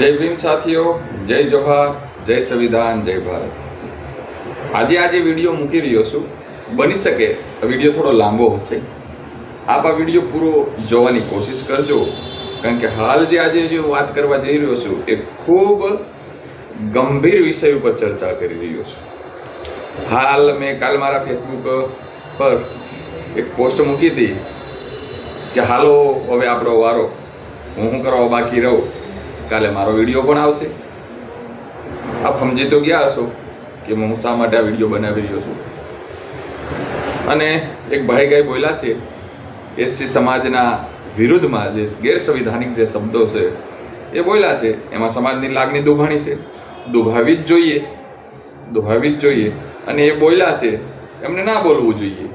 જય ભીમ સાથીઓ, જય જોહાર જય સંવિધાન, જય ભારત. આજે આજે વીડિયો મૂકી રહ્યો છું. બની શકે વીડિયો થોડો લાંબો હશે. આપ આ વીડિયો પૂરો જોવાની કોશિશ કરજો. કારણ કે હાલ જે આજે જે વાત કરવા જઈ રહ્યો છું, એ ખૂબ ગંભીર વિષય ઉપર ચર્ચા કરી રહ્યો છું. હાલ મેં કાલ મારા ફેસબુક પર એક પોસ્ટ મૂકી હતી કે, હાલો, હવે આપણો વારો. હું શું કરવા? બાકી રહું. કાલે મારો વીડિયો પણ આવશે. આપ સમજી તો ગયા હશો કે હું શા માટે આ વીડિયો બનાવી રહ્યો છું. અને એક ભાઈ ગાય બોલ્યા છે, એસસી સમાજના વિરુદ્ધમાં જે ગેરસંવિધાનિક જે શબ્દો છે, એ બોલ્યા છે, એમાં સમાજની લાગણી દુભાણી છે. દુભાવી જ જોઈએ. દુભાવી જ જોઈએ. અને એ બોલ્યા છે, એમને ના બોલવું જોઈએ.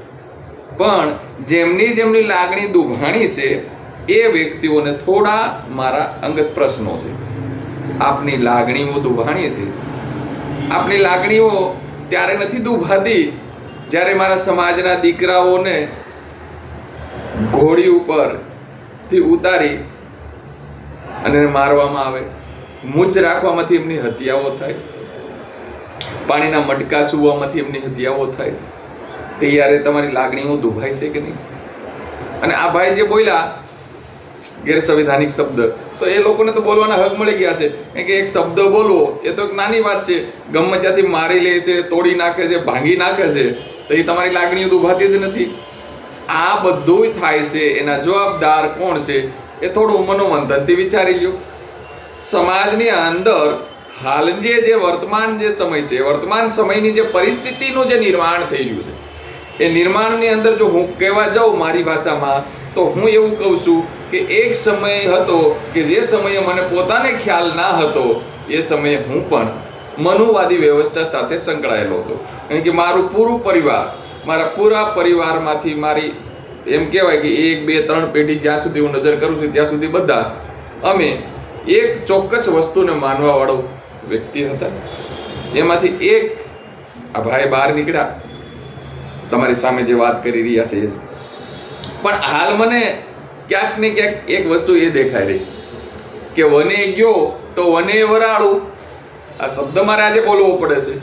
પણ જેમની જેમની લાગણી દુભાણી છે એ વ્યક્તિઓને થોડા મારા અંગત પ્રશ્નો છે. આપની લાગણીઓ દુભાણી છે. આપની લાગણીઓ ત્યારે નથી દુભાતી જ્યારે મારા સમાજના દીકરાઓને ઘોડી ઉપરથી ઉતારી અને મારવામાં આવે. મૂછ રાખવામાંથી એમની હત્યાઓ થાય. પાણીના મટકા સુવામાંથી એમની હત્યાઓ થાય. ત્યારે તમારી લાગણીઓ દુભાય છે કે નહીં? અને આ ભાઈ જે બોલ્યા ગેરસંવિધાનિક શબ્દ. તો એ લોકોને તો બોલવાના હક મળી ગયા છે. કે એક શબ્દ બોલવો, એ તો એક નાની વાત છે. ગમે ત્યાંથી મારી લે છે, તોડી નાખે છે, ભાંગી નાખે છે, તો એ તમારી લાગણીઓ દુભાતી જ નથી. આ બધું થાય છે, એના જવાબદાર કોણ છે, એ થોડું મનોમંથનથી વિચારી લ્યો. સમાજની અંદર હાલ જે જે વર્તમાન જે સમય છે, વર્તમાન સમયની જે પરિસ્થિતિનું જે નિર્માણ થઈ રહ્યું છે, એ નિર્માણની અંદર જો હું કહેવા જાઉં મારી ભાષામાં, તો હું એવું કહું છું કે એક સમય હતો કે જે સમયે મને પોતાને ખ્યાલ ના હતો, એ સમયે હું પણ મનુવાદી વ્યવસ્થા સાથે સંકળાયેલો હતો. કારણ કે મારું પૂરું પરિવાર, મારા પૂરા પરિવારમાંથી મારી, એમ કહેવાય કે એક, બે, ત્રણ પેઢી જ્યાં સુધી હું નજર કરું છું, ત્યાં સુધી બધા અમે એક ચોક્કસ વસ્તુને માનવાવાળો વ્યક્તિ હતા. એમાંથી એક આ ભાઈ બહાર નીકળ્યા. તમારી સામે જે વાત કરી રહ્યા છે પણ હાલ મને ક્યાંક ને ક્યાંક એક વસ્તુ એ દેખાય રહી. કે વને ગયો તો વને વરાળું. આ શબ્દ મારે આજે બોલવો પડે છે.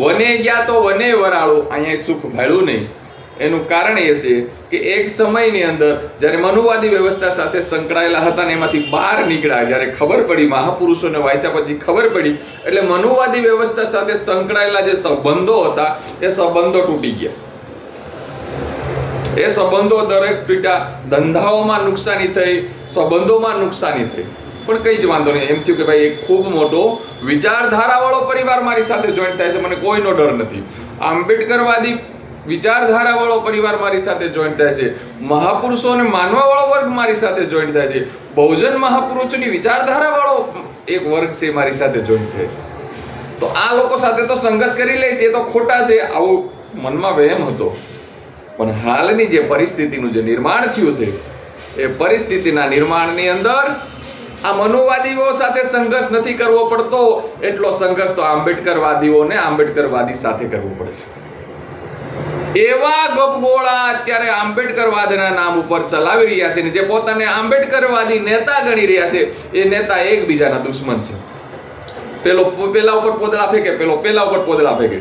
વને ગયા તો વને વરાળું. અહીંયા સુખ ભાળ્યું નહીં. એનું કારણ એ છે કે એક સમયની અંદર જ્યારે મનુવાદી વ્યવસ્થા સાથે સંકળાયેલા હતા ને એમાંથી બહાર નીકળ્યા, જ્યારે ખબર પડી, મહાપુરુષોને વાંચ્યા પછી ખબર પડી, એટલે મનુવાદી વ્યવસ્થા સાથે સંકળાયેલા જે સંબંધો હતા, એ સંબંધો તૂટી ગયા. એ સંબંધો દરેક પીટા ધંધાઓમાં નુકસાની થઈ, સંબંધોમાં નુકસાની થઈ. પણ કંઈ જ વાંધો નહીં. એમ થયું કે ભાઈ, એક ખૂબ મોટો વિચારધારાવાળો પરિવાર મારી સાથે જોઈન્ટ થાય છે. મને કોઈનો ડર નથી. આંબેડકરવાદી વિચારધારાવાળો પરિવાર મારી સાથે જોઈન્ટ થાય છે. મહાપુરુષો અને માનવાવાળો વર્ગ મારી સાથે જોઈન્ટ થાય છે. બહુજન મહાપુરુષોની વિચારધારાવાળો એક વર્ગ છે મારી સાથે જોઈન્ટ થાય છે. તો આ લોકો સાથે તો સંઘર્ષ કરી લઈશ. એ તો ખોટા છે. આવું મનમાં વહેમ હતો. પણ હાલની જે પરિસ્થિતિનું જે નિર્માણ થયું છે, એ પરિસ્થિતિના નિર્માણની અંદર આ મનુવાદીઓ સાથે સંઘર્ષ નથી કરવો પડતો, એટલો સંઘર્ષ તો આંબેડકરવાદીઓને આંબેડકરવાદી સાથે કરવો પડે છે. એવા ગપગોળા અત્યારે આંબેડકરવાદના નામ ઉપર ચલાવી રહ્યા છે ને જે પોતાને આંબેડકરવાદી નેતા ગણી રહ્યા છે, એ નેતા એકબીજાના દુશ્મન છે. પેલો પેલા ઉપર પોદળા ફેંકે, પેલો, પેલા ઉપર પોદળા ફેંકે.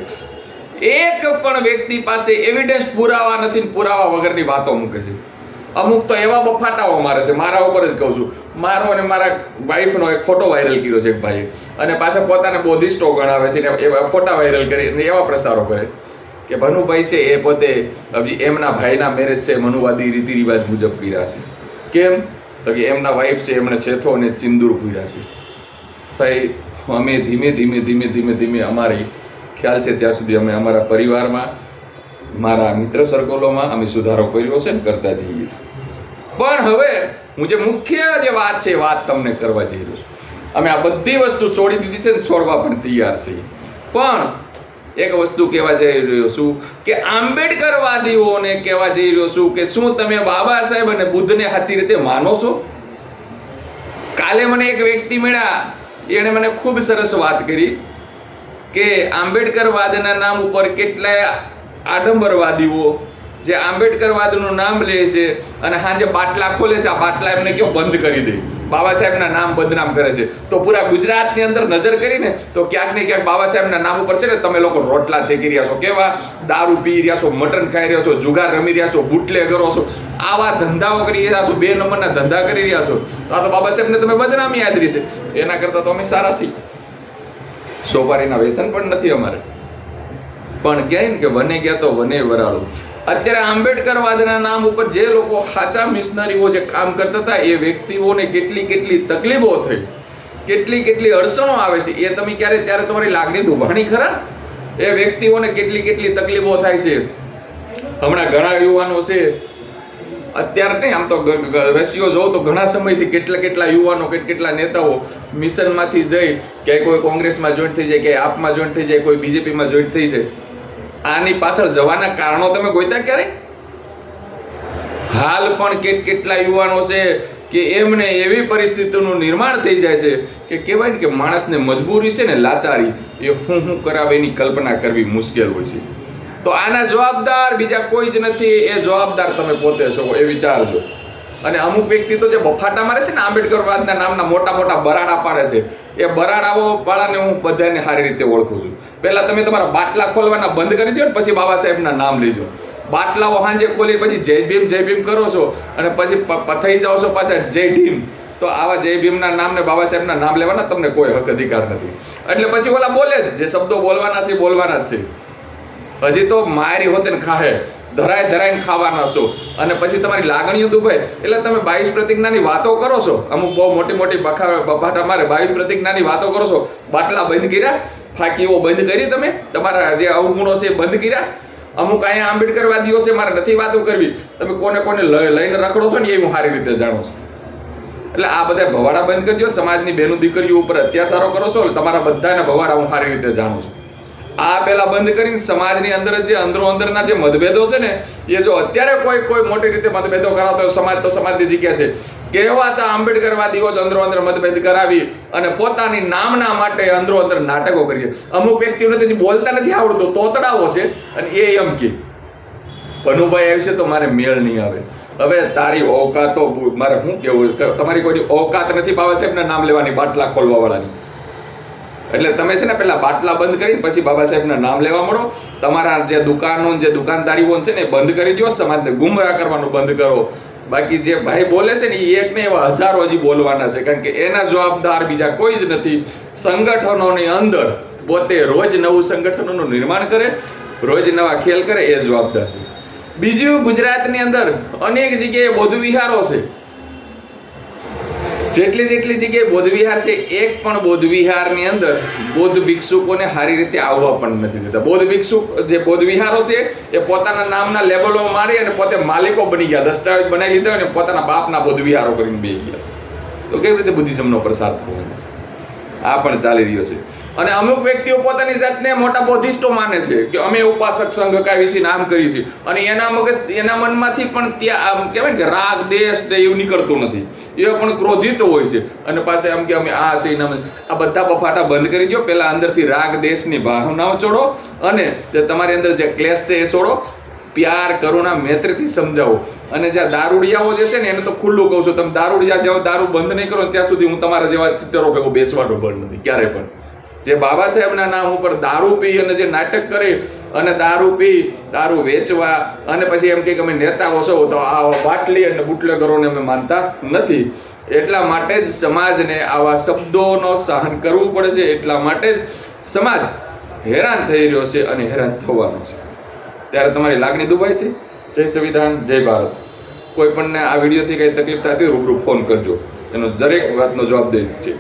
એક પણ વ્યક્તિ પાસે એવિડન્સ પુરાવા નથી પુરાવા વગરની વાતો મૂકે છે. અમુક તો એવા બફાટાઓ મારે છે, મારા ઉપર જ કહું છું. મારો અને મારા વાઈફનો એક ફોટો વાયરલ કર્યો છે એક ભાઈએ. અને પાછા પોતાને બોધિસ્ટો ગણાવે છે ને એવા ફોટા વાયરલ કરી અને એવા પ્રસારો કરે કે ભનુભાઈ છે એ પોતે એમના ભાઈના મેરેજ છે, મનુવાદી રીતિ રિવાજ મુજબ કર્યા છે. કેમ? તો કે એમના વાઈફ છે, એમણે શેથો અને ચિંદુર પૂર્યા છે. ભાઈ અમે ધીમે ધીમે ધીમે ધીમે ધીમે અમારી ખ્યાલ છે ત્યાં સુધી અમે અમારા પરિવારમાં, મારા મિત્ર સર્કલોમાં અમે સુધારો કર્યો છે ને કરતા જઈએ છીએ. પણ હવે હું જે મુખ્ય જે વાત છે વાત તમને કરવા જઈ રહ્યો છું. અમે આ બધી વસ્તુ છોડી દીધી છે ને છોડવા પણ તૈયાર છીએ. પણ એક વસ્તુ કહેવા જઈ રહ્યો છું કે આંબેડકરવાદીઓને કહેવા જઈ રહ્યો છું કે શું તમે બાબા સાહેબ અને બુદ્ધને સાચી રીતે માનો છો? કાલે મને એક વ્યક્તિ મળ્યા, એણે મને ખૂબ સરસ વાત કરી. કે આંબેડકરવાદના નામ ઉપર કેટલાય આડંબરવાદીઓ જે આંબેડકરવાદનું નામ લે છે અને સાંજે બાટલા ખોલે છે, આ બાટલા એમને કયો બંધ કરી દે? બાબા સાહેબના નામ બદનામ કરે છે. તો પૂરા ગુજરાતની અંદર નજર કરીને તો ક્યાંક ને ક્યાંક બાબા સાહેબના નામ ઉપર છે ને તમે લોકો રોટલા ચેકી રહ્યા છો. કેવા? દારૂ પી રહ્યા છો, મટન ખાઈ રહ્યા છો, જુગાર રમી રહ્યા છો બુટલે કરો છો. આવા ધંધાઓ કરી રહ્યા છો, બે નંબરના ધંધા કરી રહ્યા છો. તો આ તો બાબા સાહેબને તમે બદનામી યાદરી છે એના કરતાં તો અમે સારા છીએ. સોપારીના વ્યસન પણ નથી અમારે. પણ કહે ને કે વને ગયા તો વને વરાળું. અત્યારે આંબેડકરવાદના નામ ઉપર જે લોકો ખાસા મિશનરીઓ જે કામ કરતા હતા, એ વ્યક્તિઓને કેટલી કેટલી તકલીફો થઈ. કેટલી કેટલી અડચણો આવે છે, એ તમે ક્યારે, ત્યારે તમારી લાગણી દુભાણી ખરા? એ વ્યક્તિઓને કેટલી કેટલી તકલીફો થાય છે. હમણાં ઘણા યુવાનો છે અત્યારે નહીં, આમ તો રશિયો જોઉં તો ઘણા સમયથી કેટલા કેટલા યુવાનો, કેટલા નેતાઓ મિશનમાંથી જઈ કે કોઈ કોંગ્રેસમાં જોઈન્ટ થઈ જાય કે આપમાં જોઈન્ટ થઈ જાય, કોઈ બીજેપીમાં જોઈન્ટ થઈ જાય. આની પાછળ જવાના કારણો તમે ગોઈતા ક્યારે? હાલ પણ કેટ કેટલા યુવાનો છે કે એમને એવી પરિસ્થિતિનું નિર્માણ થઈ જાય છે કે કહેવાય ને કે માણસને મજબૂરી છે ને લાચારી, એ હું હું કરાવે એની કલ્પના કરવી મુશ્કેલ હોય છે. તો આના જવાબદાર બીજા કોઈ જ નથી, એ જવાબદાર તમે પોતે છો એ વિચારજો. અને અમુક વ્યક્તિ તો જે બફાટા મારે છે ને આંબેડકરવાદના નામના મોટા મોટા બરાડા પાડે છે, એ બરાડાઓ વાળાને હું બધાને સારી રીતે ઓળખું છું. પહેલાં તમે તમારા બાટલા ખોલવાના બંધ કરી દો ને પછી બાબા સાહેબના નામ લેજો. બાટલાઓ સાંજે ખોલી પછી જય ભીમ જય ભીમ કરો છો અને પછી પ- પ- જાઓ છો પાછા જય ભીમ. તો આવા જય ભીમના નામ ને બાબા સાહેબના નામ લેવાના તમને કોઈ હક અધિકાર નથી. એટલે પછી ઓલા બોલે જ, જે શબ્દો બોલવાના છે બોલવાના જ છે. હજી તો મારી હોતે ખાહે. ધરાય ધરાઈને ખાવાના છો. અને પછી તમારી લાગણીઓ દુભાય એટલે તમે બાવીસ પ્રતિજ્ઞાની વાતો કરો છો. અમુક બહુ મોટી મોટી બખા બફાટા મારે બાવીસ પ્રતિજ્ઞાની વાતો કરો છો. બાટલા બંધ કર્યા. ફાકીઓ બંધ કરી તમે. તમારા જે અવગુણો છે બંધ કર્યા. અમુક અહીંયા આંબેડકરવાદીઓ છે, મારે નથી વાતો કરવી. તમે કોને કોને લઈ- લઈને રખડો છો ને એ હું સારી રીતે જાણું છું. એટલે આ બધા ભવાડા બંધ કરજો સમાજની બેનું દીકરીઓ ઉપર અત્યાચારો કરો છો. એટલે તમારા બધાને ભવાડા હું સારી રીતે જાણું છું. આ પેલા બંધ કરીને સમાજની અંદર જે અંદરો અંદરના જે મતભેદો છે ને, એ જો અત્યારે કોઈ કોઈ મોટી રીતે મતભેદો કરાવતો સમાજ તો સમાજની જગ્યા છે. કહેવાતા આંબેડકરવાદીઓ જ અંદરો અંદર મતભેદ કરાવી અને પોતાની નામના માટે અંદરો અંદર નાટકો કરીએ. અમુક વ્યક્તિઓને તેથી બોલતા નથી આવડતું, તોતડાવો છે. અને એ એમ કે, ભનુભાઈ આવશે તો મારે મેળ નહીં આવે. હવે તારી ઓકાતો મારે શું કેવું તમારી કોઈ ઓકાત નથી બાબા સાહેબના નામ લેવાની, બાટલા ખોલવા વાળાની એટલે તમે છે ને પેલા બાટલા બંધ કરીને પછી બાબા સાહેબના નામ લેવા મળો. તમારા જે દુકાનો જે દુકાનદારીઓ છે ને બંધ કરી દો સમાજને ગુમરાહ કરવાનું બંધ કરો. બાકી જે ભાઈ બોલે છે ને એ એક ને એવા હજારો હજી બોલવાના છે, કારણ કે એના જવાબદાર બીજા કોઈ જ નથી. સંગઠનોની અંદર પોતે રોજ નવું સંગઠનોનું નિર્માણ કરે, રોજ નવા ખેલ કરે, એ જવાબદાર છે. બીજું ગુજરાતની અંદર અનેક જગ્યાએ બૌદ્ધ વિહારો છે. જેટલી જેટલી જગ્યાએ બોધ વિહાર છે, એક પણ બૌદ્ધ વિહારની અંદર બૌદ્ધ ભિક્ષુકોને સારી રીતે આવવા પણ નથી દેતા. બૌદ્ધ ભિક્ષુક જે બૌદ્ધ વિહારો છે, એ પોતાના નામના લેબલો મારી અને પોતે માલિકો બની ગયા, દસ્તાવેજ બનાવી લીધા અને પોતાના બાપના બૌદ્ધ વિહારો કરીને બે ગયા. તો કેવી રીતે બુદ્ધિઝમનો પ્રસાર થવાનો આ પણ ચાલી રહ્યો છે. અને અમુક વ્યક્તિઓ પોતાની જાતને મોટા બોધિસ્ટો માને છે કે અમે ઉપાસક સંઘ કાવી છીએ નામ કરીએ છીએ અને એના મગજ, એના મનમાંથી પણ ત્યાં આમ કહેવાય કે રાગ, દેશ ને એવું નીકળતું નથી. એ પણ ક્રોધિત હોય છે. અને પાસે આમ કે અમે આ છે એના આ બધા બફાટા બંધ કરી દો પહેલા અંદરથી રાગ, દેશની ભાવનાઓ છોડો. અને તમારી અંદર જે ક્લેશ છે એ છોડો. પ્યાર, કરુણા, મૈત્રીથી સમજાવો. અને જ્યાં દારૂડિયાઓ જે છે ને એને તો ખુલ્લું કહું છું. તમે દારૂડિયા જેવા દારૂ બંધ નહીં કરો ત્યાં સુધી હું તમારા જેવા ચિત્રો ભેગો બેસવાનો બંધ નથી. ક્યારે પણ. જે બાબા સાહેબના નામ ઉપર દારૂ પી અને જે નાટક કરી અને દારૂ પી, દારૂ વેચવા અને પછી એમ કે અમે નેતાઓ છો તો આ બાટલી અને બુટલેગરોને અમે માનતા નથી. એટલા માટે જ સમાજને આવા શબ્દોનો સહન કરવું પડે છે એટલા માટે જ સમાજ હેરાન થઈ રહ્યો છે અને હેરાન થવાનો છે. ત્યારે તમારી લાગણી દુભાય છે? જય સંવિધાન, જય ભારત. કોઈ પણને આ વિડીયોથી કંઈ તકલીફ થતી રૂબરૂ ફોન કરજો. એનો દરેક વાતનો જવાબ દે છે.